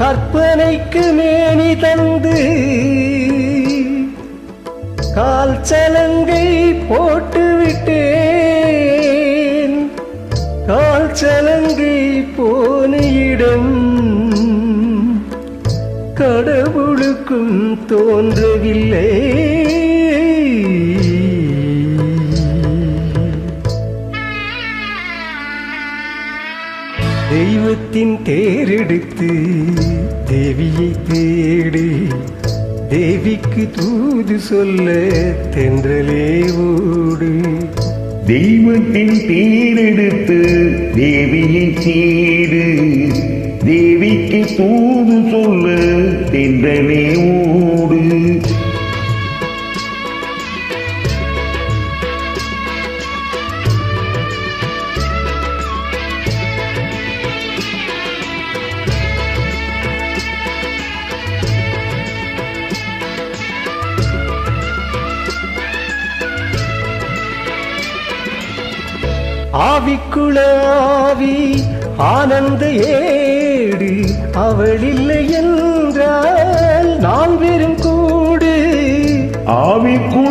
கற்பனைக்கு மேனி தந்து கால் சலங்கை போட்டு விட்டேன் கால் சலங்கை போன இடம் கடவுளுக்கும் தோன்றவில்லை. தெய்வத்தின் தேரெடுத்து தேவியை தேடி. தேவிக்கு தூது சொல்ல தென்றலே ஓடு. தெய்வத்தின் தேரெடுத்து தேவியை தேடு. தேவிக்கு தூது சொல்ல தென்றலே ஓடு ஆவிக்குள்ள ஆவி ஆனந்த ஏடு அவள் இல்லை என்றால் நான் வெறும் கூடு. ஆவிக்குளாவி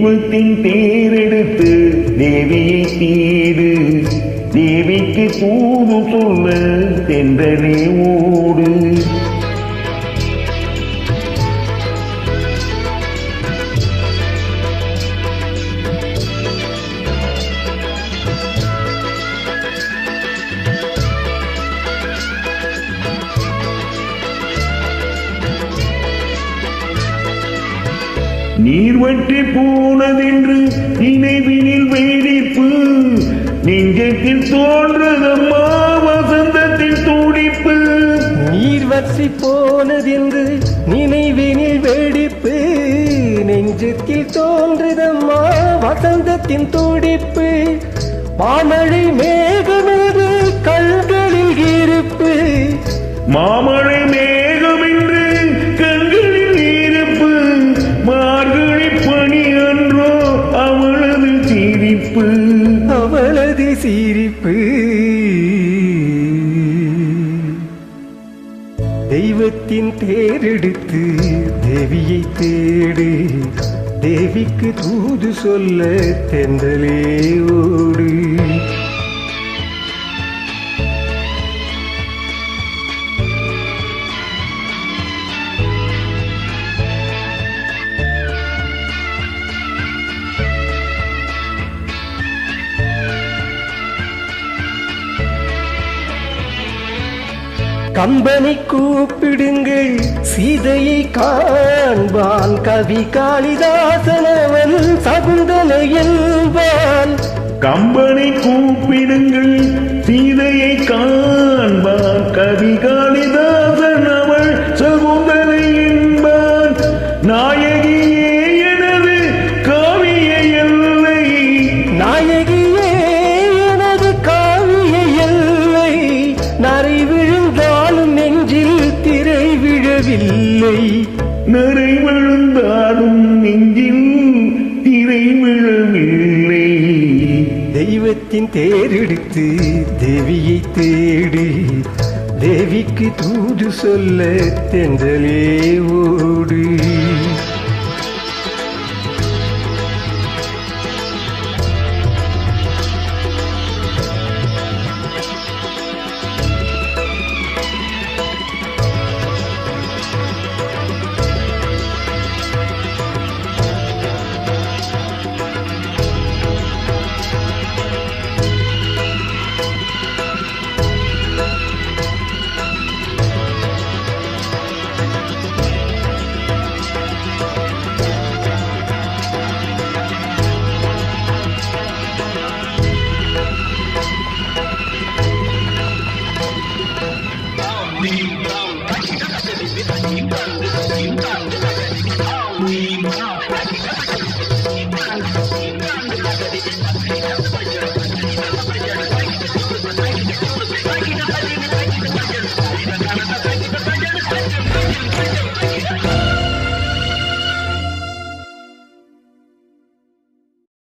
தெய்வத்தின் தேரெடுத்து தேவியை தீடு தேவிக்கு தூது சொல்ல தென்றலே ஓடு. நீர் வற்றி போனதென்று நினைவினில் வெடிப்பு. நெஞ்சத்தில் தோன்றதம்மா வசந்தத்தில் துடிப்பு. நீர் வற்றி போனதென்று நினைவினில் வெடிப்பு. நெஞ்சத்தில் தோன்றுதம்மா வசந்தத்தின் துடிப்பு. மாமழை மேகமென்று கண்களில் இருப்பு மாமழை சிரிப்பு அவளது சிரிப்பு. தெய்வத்தின் தேரெடுத்து தேவியை தேடு. தேவிக்கு தூது சொல்ல தென்றலே ஓடு. கம்பனை கூப்பிடுங்கள் சீதையை காண்பான். கவி காளிதாசனவன் சகுந்தலை என்பான். கம்பனை கூப்பிடு விழவில்லை நிறை விழுந்தாலும் நெஞ்சில் திரை விழவில்லை. தெய்வத்தின் தேரெடுத்து தேவியை தேடு. தேவிக்கு தூது சொல்ல தென்றலே ஓடு.